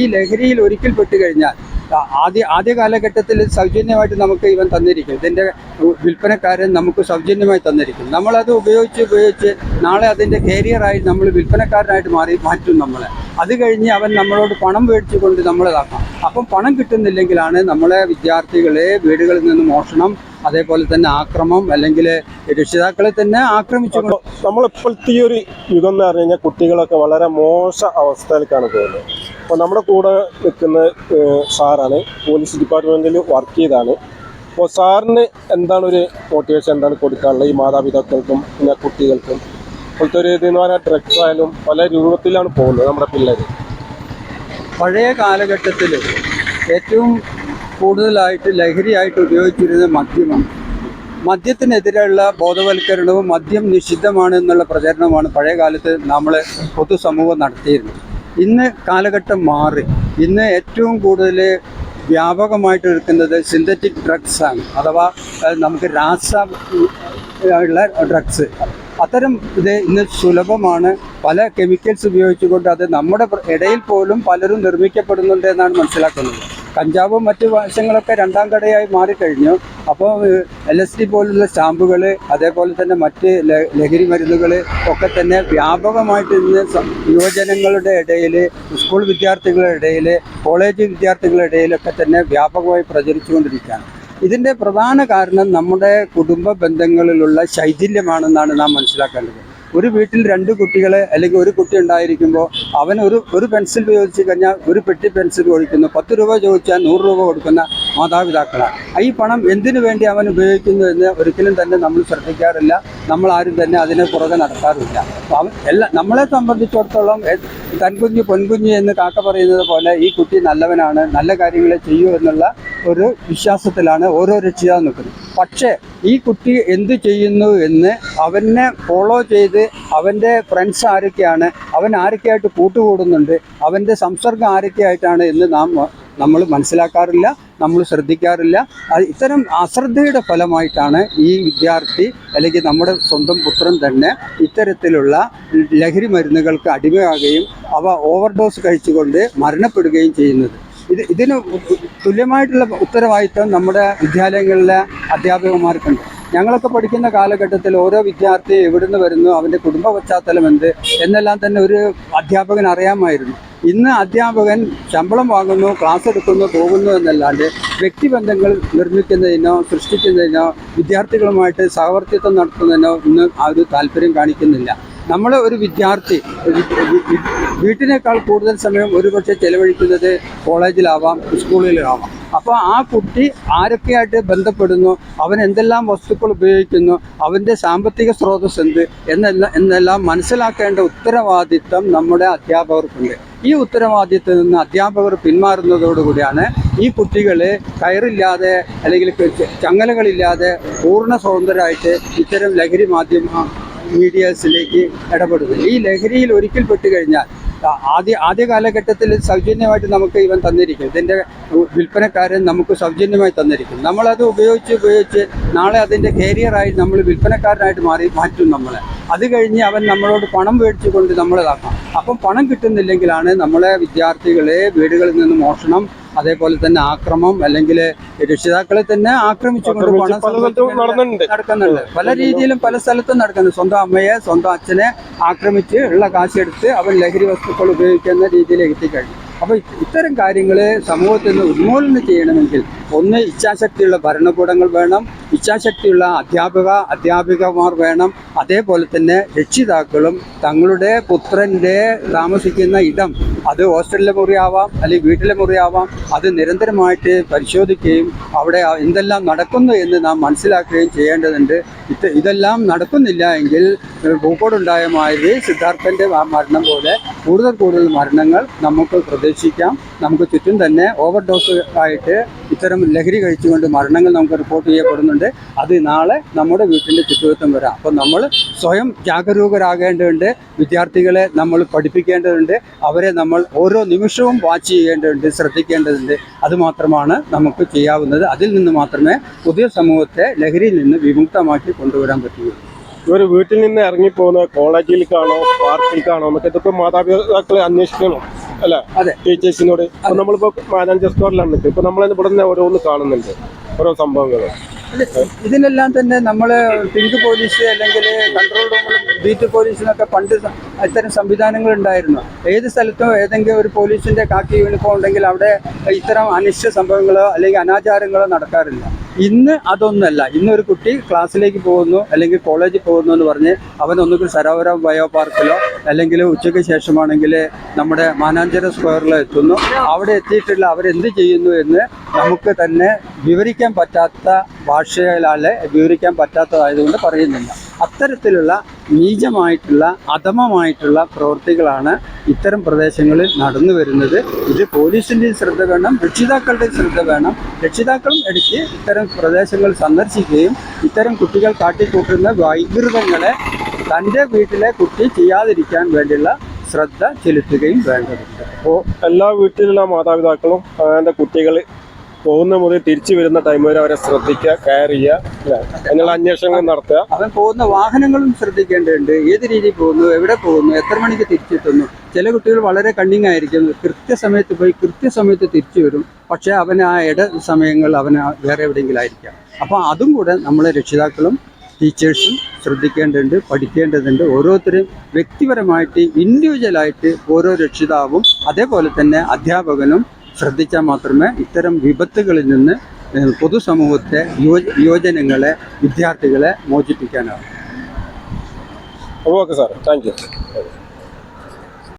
ഈ ലഹരിയിൽ ഒരിക്കൽ പെട്ടുകഴിഞ്ഞാൽ ആദ്യ ആദ്യ കാലഘട്ടത്തിൽ സൗജന്യമായിട്ട് നമുക്ക് ഇവൻ തന്നിരിക്കും. ഇതിന്റെ വിൽപ്പനക്കാരൻ നമുക്ക് സൗജന്യമായി തന്നിരിക്കും. നമ്മളത് ഉപയോഗിച്ച് ഉപയോഗിച്ച് നാളെ അതിന്റെ കരിയറായി നമ്മൾ വിൽപ്പനക്കാരനായിട്ട് മാറി മാറ്റും നമ്മളെ. അത് കഴിഞ്ഞ് അവൻ നമ്മളോട് പണം മേടിച്ചു കൊണ്ട് നമ്മളിതാക്കാം അപ്പം പണം കിട്ടുന്നില്ലെങ്കിലാണ് നമ്മളെ വിദ്യാർത്ഥികളെ വീടുകളിൽ നിന്ന് മോഷണം അതേപോലെ തന്നെ ആക്രമം അല്ലെങ്കിൽ രക്ഷിതാക്കളെ തന്നെ ആക്രമിച്ചു നമ്മളിപ്പോഴത്തെ ഈ ഒരു യുഗം എന്ന് പറഞ്ഞു കഴിഞ്ഞാൽ കുട്ടികളൊക്കെ വളരെ മോശ അവസ്ഥയിലേക്കാണ് പോകുന്നത്. അപ്പോൾ നമ്മുടെ കൂടെ നിൽക്കുന്ന സാറാണ് പോലീസ് ഡിപ്പാർട്ട്മെന്റിൽ വർക്ക് ചെയ്താണ്. അപ്പോൾ സാറിന് എന്താണ് ഒരു മോട്ടിവേഷൻ എന്താണ് കൊടുക്കാനുള്ളത് ഈ മാതാപിതാക്കൾക്കും പിന്നെ കുട്ടികൾക്കും? ഇപ്പോഴത്തെ ഒരു ഇതെന്ന് പറഞ്ഞാൽ ഡ്രഗ്സ് ആയാലും പല രൂപത്തിലാണ് പോകുന്നത് നമ്മുടെ പിള്ളേർ പഴയ കാലഘട്ടത്തിൽ ഏറ്റവും കൂടുതലായിട്ട് ലഹരിയായിട്ട് ഉപയോഗിച്ചിരുന്നത് മദ്യമാണ്. മദ്യത്തിനെതിരെയുള്ള ബോധവൽക്കരണവും മദ്യം നിഷിദ്ധമാണ് എന്നുള്ള പ്രചരണമാണ് പഴയ കാലത്ത് നമ്മൾ പൊതുസമൂഹം നടത്തിയിരുന്നത്. ഇന്ന് കാലഘട്ടം മാറി. ഇന്ന് ഏറ്റവും കൂടുതൽ വ്യാപകമായിട്ട് എടുക്കുന്നത് സിന്തറ്റിക് ഡ്രഗ്സ് അഥവാ നമുക്ക് രാസ ഉള്ള ഡ്രഗ്സ് അത്തരം ഇത് ഇന്ന് സുലഭമാണ്. പല കെമിക്കൽസ് ഉപയോഗിച്ചുകൊണ്ട് അത് നമ്മുടെ ഇടയിൽ പോലും പലരും നിർമ്മിക്കപ്പെടുന്നുണ്ട് എന്നാണ് മനസ്സിലാക്കുന്നത്. കഞ്ചാവും മറ്റു വശങ്ങളൊക്കെ രണ്ടാം കടയായി മാറിക്കഴിഞ്ഞു. അപ്പോൾ എൽ എസ് ഡി പോലുള്ള സ്റ്റാമ്പുകൾ അതേപോലെ തന്നെ മറ്റ് ലഹരി മരുന്നുകൾ ഒക്കെ തന്നെ വ്യാപകമായിട്ട് ഇന്ന് യുവജനങ്ങളുടെ ഇടയിൽ സ്കൂൾ വിദ്യാർത്ഥികളുടെ ഇടയിൽ കോളേജ് വിദ്യാർത്ഥികളുടെ ഇടയിലൊക്കെ തന്നെ വ്യാപകമായി പ്രചരിച്ചുകൊണ്ടിരിക്കുകയാണ്. ഇതിന്റെ പ്രധാന കാരണം നമ്മുടെ കുടുംബ ബന്ധങ്ങളിലുള്ള ശൈഥില്യമാണെന്നാണ് നാം മനസ്സിലാക്കേണ്ടത്. ഒരു വീട്ടിൽ രണ്ട് കുട്ടികളെ അല്ലെങ്കിൽ ഒരു കുട്ടി ഉണ്ടായിരിക്കുമ്പോൾ അവൻ ഒരു ഒരു പെൻസിൽ ചോദിച്ചു കഴിഞ്ഞാൽ ഒരു പെട്ടി പെൻസിൽ ഒഴിക്കുന്നു. പത്ത് രൂപ ചോദിച്ചാൽ നൂറ് രൂപ കൊടുക്കുന്ന മാതാപിതാക്കളാണ്. ഈ പണം എന്തിനു വേണ്ടി അവൻ ഉപയോഗിക്കുന്നു എന്ന് ഒരിക്കലും തന്നെ നമ്മൾ ശ്രദ്ധിക്കാറില്ല. നമ്മൾ ആരും തന്നെ അതിനെ പുറകെ നടത്താറില്ല അവൻ എല്ലാ നമ്മളെ സംബന്ധിച്ചിടത്തോളം തൻകുഞ്ഞ് പൊൻകുഞ്ഞ് എന്ന് കാക്ക പറയുന്നത് പോലെ ഈ കുട്ടി നല്ലവനാണ് നല്ല കാര്യങ്ങളെ ചെയ്യൂ എന്നുള്ള ഒരു വിശ്വാസത്തിലാണ് ഓരോ രക്ഷിതാവ് നിൽക്കുന്നത്. പക്ഷേ ഈ കുട്ടി എന്ത് ചെയ്യുന്നു എന്ന് അവനെ ഫോളോ ചെയ്ത് അവന്റെ ഫ്രണ്ട്സ് ആരൊക്കെയാണ് അവൻ ആരൊക്കെയായിട്ട് കൂട്ടുകൂടുന്നുണ്ട് അവന്റെ സംസർഗം ആരൊക്കെയായിട്ടാണ് എന്ന് നാം നമ്മൾ മനസ്സിലാക്കാറില്ല നമ്മൾ ശ്രദ്ധിക്കാറില്ല. ഇത്തരം അശ്രദ്ധയുടെ ഫലമായിട്ടാണ് ഈ വിദ്യാർത്ഥി അല്ലെങ്കിൽ നമ്മുടെ സ്വന്തം പുത്രൻ തന്നെ ഇത്തരത്തിലുള്ള ലഹരി മരുന്നുകൾക്ക് അടിമയാകുകയും അവ ഓവർഡോസ് കഴിച്ചുകൊണ്ട് മരണപ്പെടുകയും ചെയ്യുന്നത്. ഇത് ഇതിന് തുല്യമായിട്ടുള്ള ഉത്തരവാദിത്വം നമ്മുടെ വിദ്യാലയങ്ങളിലെ അധ്യാപകന്മാർക്കുണ്ട്. ഞങ്ങളൊക്കെ പഠിക്കുന്ന കാലഘട്ടത്തിൽ ഓരോ വിദ്യാർത്ഥി എവിടുന്ന് വരുന്നു അവന്റെ കുടുംബ പശ്ചാത്തലം എന്ത് എന്നെല്ലാം തന്നെ ഒരു അധ്യാപകൻ അറിയാമായിരുന്നു. ഇന്ന് അധ്യാപകൻ ശമ്പളം വാങ്ങുന്നു ക്ലാസ് എടുക്കുന്നു പോകുന്നു എന്നല്ലാണ്ട് വ്യക്തിബന്ധങ്ങൾ നിർമ്മിക്കുന്നതിനോ സൃഷ്ടിക്കുന്നതിനോ വിദ്യാർത്ഥികളുമായിട്ട് സഹവർത്തിത്വം നടത്തുന്നതിനോ ഇന്ന് ആ ഒരു താല്പര്യം കാണിക്കുന്നില്ല. നമ്മൾ ഒരു വിദ്യാർത്ഥി വീട്ടിനേക്കാൾ കൂടുതൽ സമയം ഒരുപക്ഷെ ചെലവഴിക്കുന്നത് കോളേജിലാവാം സ്കൂളിലാവാം. അപ്പോൾ ആ കുട്ടി ആരൊക്കെയായിട്ട് ബന്ധപ്പെടുന്നു അവൻ എന്തെല്ലാം വസ്തുക്കൾ ഉപയോഗിക്കുന്നു അവന്റെ സാമ്പത്തിക സ്രോതസ് എന്ത് എന്നെല്ലാം എന്നെല്ലാം മനസ്സിലാക്കേണ്ട ഉത്തരവാദിത്തം നമ്മുടെ അധ്യാപകർക്കുണ്ട്. ഈ ഉത്തരവാദിത്തത്തിൽ നിന്ന് അധ്യാപകർ പിന്മാറുന്നതോടുകൂടിയാണ് ഈ കുട്ടികൾ കയറില്ലാതെ അല്ലെങ്കിൽ ചങ്ങലകളില്ലാതെ പൂർണ സ്വതന്ത്രരായിട്ട് ഇത്തരം ലഹരി മാധ്യമ മീഡിയാസിലേക്ക് ഇടപെടുന്നത് ഈ ലഹരിയിൽ ഒരിക്കൽ പെട്ട് കഴിഞ്ഞാൽ ആ, ആദ്യ ആദ്യ കാലഘട്ടത്തിൽ സൗജന്യമായിട്ട് നമുക്ക് ഇവൻ തന്നിരിക്കും. ഇതിന്റെ വിൽപ്പനക്കാരൻ നമുക്ക് സൗജന്യമായി തന്നിരിക്കും. നമ്മളത് ഉപയോഗിച്ച് ഉപയോഗിച്ച് നാളെ അതിന്റെ കരിയറായി നമ്മൾ വിൽപ്പനക്കാരനായിട്ട് മാറി മാറ്റും നമ്മളെ. അത് കഴിഞ്ഞ് അവൻ നമ്മളോട് പണം മേടിച്ചു കൊണ്ട് നമ്മളിതാക്കാം. അപ്പം പണം കിട്ടുന്നില്ലെങ്കിലാണ് നമ്മളെ വിദ്യാർത്ഥികളെ വീടുകളിൽ നിന്ന് മോഷണം അതേപോലെ തന്നെ ആക്രമം അല്ലെങ്കിൽ രക്ഷിതാക്കളെ തന്നെ ആക്രമിച്ചുകൊണ്ട്. നടക്കുന്നുണ്ട്. പല രീതിയിലും പല സ്ഥലത്തും നടക്കുന്നു സ്വന്തം അമ്മയെ സ്വന്തം അച്ഛനെ ആക്രമിച്ച് ഉള്ള കാശെടുത്ത് അവൻ ലഹരി വസ്തുക്കൾ ഉപയോഗിക്കുന്ന രീതിയിലേക്ക് എത്തിക്കഴിഞ്ഞു. അപ്പോൾ ഇത്തരം കാര്യങ്ങളെ സമൂഹത്തിൽ നിന്ന് ഉന്മൂലനം ചെയ്യണമെങ്കിൽ ഒന്ന് ഇച്ഛാശക്തിയുള്ള ഭരണകൂടങ്ങൾ വേണം ഇച്ഛാശക്തിയുള്ള അധ്യാപക അധ്യാപികമാർ വേണം. അതേപോലെ തന്നെ രക്ഷിതാക്കളും തങ്ങളുടെ പുത്രന്റെ താമസിക്കുന്ന ഇടം അത് ഹോസ്റ്റലിലെ മുറിയാവാം അല്ലെങ്കിൽ വീട്ടിലെ മുറിയാവാം അത് നിരന്തരമായിട്ട് പരിശോധിക്കുകയും അവിടെ എന്തെല്ലാം നടക്കുന്നു എന്ന് നാം മനസ്സിലാക്കുകയും ചെയ്യേണ്ടതുണ്ട്. ഇത് ഇതെല്ലാം നടക്കുന്നില്ല എങ്കിൽ ഭൂക്കോടുണ്ടായ മാതിരി ആ മരണം പോലെ കൂടുതൽ കൂടുതൽ മരണങ്ങൾ നമുക്ക് പ്രതീക്ഷിക്കാം. നമുക്ക് ചുറ്റും തന്നെ ഓവർ ഡോസ് ആയിട്ട് ഇത്തരം ലഹരി കഴിച്ചുകൊണ്ട് മരണങ്ങൾ നമുക്ക് റിപ്പോർട്ട് ചെയ്യപ്പെടുന്നുണ്ട്. അത് നാളെ നമ്മുടെ വീട്ടിന്റെ ചുറ്റുവട്ടം വരാം. അപ്പം നമ്മൾ സ്വയം ജാഗരൂകരാകേണ്ടതുണ്ട്. വിദ്യാർത്ഥികളെ നമ്മൾ പഠിപ്പിക്കേണ്ടതുണ്ട്. അവരെ നമ്മൾ ഓരോ നിമിഷവും വാച്ച് ചെയ്യേണ്ടതുണ്ട് ശ്രദ്ധിക്കേണ്ടതുണ്ട്. അതുമാത്രമാണ് നമുക്ക് ചെയ്യാവുന്നത്. അതിൽ നിന്ന് മാത്രമേ പുതിയ സമൂഹത്തെ ലഹരിയിൽ നിന്ന് വിമുക്തമാക്കി കൊണ്ടുവരാൻ പറ്റുകയുള്ളൂ. ഇവർ വീട്ടിൽ നിന്ന് ഇറങ്ങിപ്പോകുന്ന കോളേജിലേക്കാണോ പാർക്കിലേക്കാണോ എന്നൊക്കെ ഇതൊക്കെ മാതാപിതാക്കളെ അന്വേഷിക്കണം? അല്ല. ടീച്ചേഴ്സിനോട്. ഇപ്പൊ നമ്മളിപ്പോ മാനാഞ്ചർ സ്റ്റോറിലാണ് നിൽക്കുന്നത്. ഇപ്പൊ നമ്മൾ ഇവിടെ നിന്ന് ഓരോന്ന് കാണുന്നുണ്ട് ഓരോ സംഭവങ്ങൾ ഇതിനെല്ലാം തന്നെ നമ്മൾ പിങ്ക് പോലീസ് അല്ലെങ്കിൽ കൺട്രോൾ റൂമിലും ബീറ്റ് പോലീസിനൊക്കെ പണ്ട് ഇത്തരം സംവിധാനങ്ങൾ ഉണ്ടായിരുന്നു. ഏത് സ്ഥലത്തും ഏതെങ്കിലും ഒരു പോലീസിന്റെ കാക്കി യൂണിഫോം ഉണ്ടെങ്കിൽ അവിടെ ഇത്തരം അനിശ്ചിത സംഭവങ്ങളോ അല്ലെങ്കിൽ അനാചാരങ്ങളോ നടക്കാറില്ല. ഇന്ന് അതൊന്നല്ല. ഇന്നൊരു കുട്ടി ക്ലാസ്സിലേക്ക് പോകുന്നു അല്ലെങ്കിൽ കോളേജിൽ പോകുന്നു എന്ന് പറഞ്ഞ് അവൻ ഒന്നുകിൽ സരോവരം ബയോ പാർക്കിലോ അല്ലെങ്കിൽ ഉച്ചയ്ക്ക് ശേഷമാണെങ്കിൽ നമ്മുടെ മാനാഞ്ചര സ്ക്വയറിലോ എത്തുന്നു. അവിടെ എത്തിയിട്ടുള്ള അവരെന്ത് ചെയ്യുന്നു എന്ന് നമുക്ക് തന്നെ വിവരിക്കാൻ പറ്റാത്ത ഭാഷയിലാലെ വിവരിക്കാൻ പറ്റാത്തതായതുകൊണ്ട് പറയുന്നില്ല. അത്തരത്തിലുള്ള നീചമായിട്ടുള്ള അധമമായിട്ടുള്ള പ്രവൃത്തികളാണ് ഇത്തരം പ്രദേശങ്ങളിൽ നടന്നു വരുന്നത്. ഇത് പോലീസിന്റെയും ശ്രദ്ധ വേണം രക്ഷിതാക്കളുടെയും ശ്രദ്ധ വേണം. രക്ഷിതാക്കളും ഇടയ്ക്ക് ഇത്തരം പ്രദേശങ്ങൾ സന്ദർശിക്കുകയും ഇത്തരം കുട്ടികൾ കാട്ടിക്കൂട്ടുന്ന വൈകൃതങ്ങളെ തന്റെ വീട്ടിലെ കുട്ടി ചെയ്യാതിരിക്കാൻ വേണ്ടിയുള്ള ശ്രദ്ധ ചെലുത്തുകയും വേണ്ടതുണ്ട്. അപ്പോൾ എല്ലാ വീട്ടിലുള്ള മാതാപിതാക്കളും എന്റെ കുട്ടികൾ പോകുന്ന മുതൽ തിരിച്ചു വരുന്ന ടൈം വരെ അവരെ ശ്രദ്ധിക്കുക കെയർ ചെയ്യുക? അതിനുള്ള അന്വേഷണങ്ങൾ നടത്തുക. അവൻ പോകുന്ന വാഹനങ്ങളും ശ്രദ്ധിക്കേണ്ടതുണ്ട്. ഏത് രീതിയിൽ പോകുന്നു എവിടെ പോകുന്നു എത്ര മണിക്ക് തിരിച്ചെത്തുന്നു. ചില കുട്ടികൾ വളരെ കണ്ണിങ് ആയിരിക്കും. കൃത്യസമയത്ത് പോയി കൃത്യസമയത്ത് തിരിച്ചു വരും. പക്ഷേ അവൻ ആ ഇട സമയങ്ങൾ അവൻ വേറെ എവിടെയെങ്കിലും ആയിരിക്കാം. അപ്പോൾ അതും കൂടെ നമ്മളെ രക്ഷിതാക്കളും ടീച്ചേഴ്സും ശ്രദ്ധിക്കേണ്ടതുണ്ട് പഠിക്കേണ്ടതുണ്ട്. ഓരോരുത്തരും വ്യക്തിപരമായിട്ട് ഇൻഡിവിജ്വലായിട്ട് ഓരോ രക്ഷിതാവും അതേപോലെ തന്നെ അധ്യാപകനും ശ്രദ്ധിച്ചാൽ മാത്രമേ ഇത്തരം വിപത്തുകളിൽ നിന്ന് പൊതുസമൂഹത്തെ യുവ യുവജനങ്ങളെ വിദ്യാർത്ഥികളെ മോചിപ്പിക്കാനാവും. Okay sir thank you.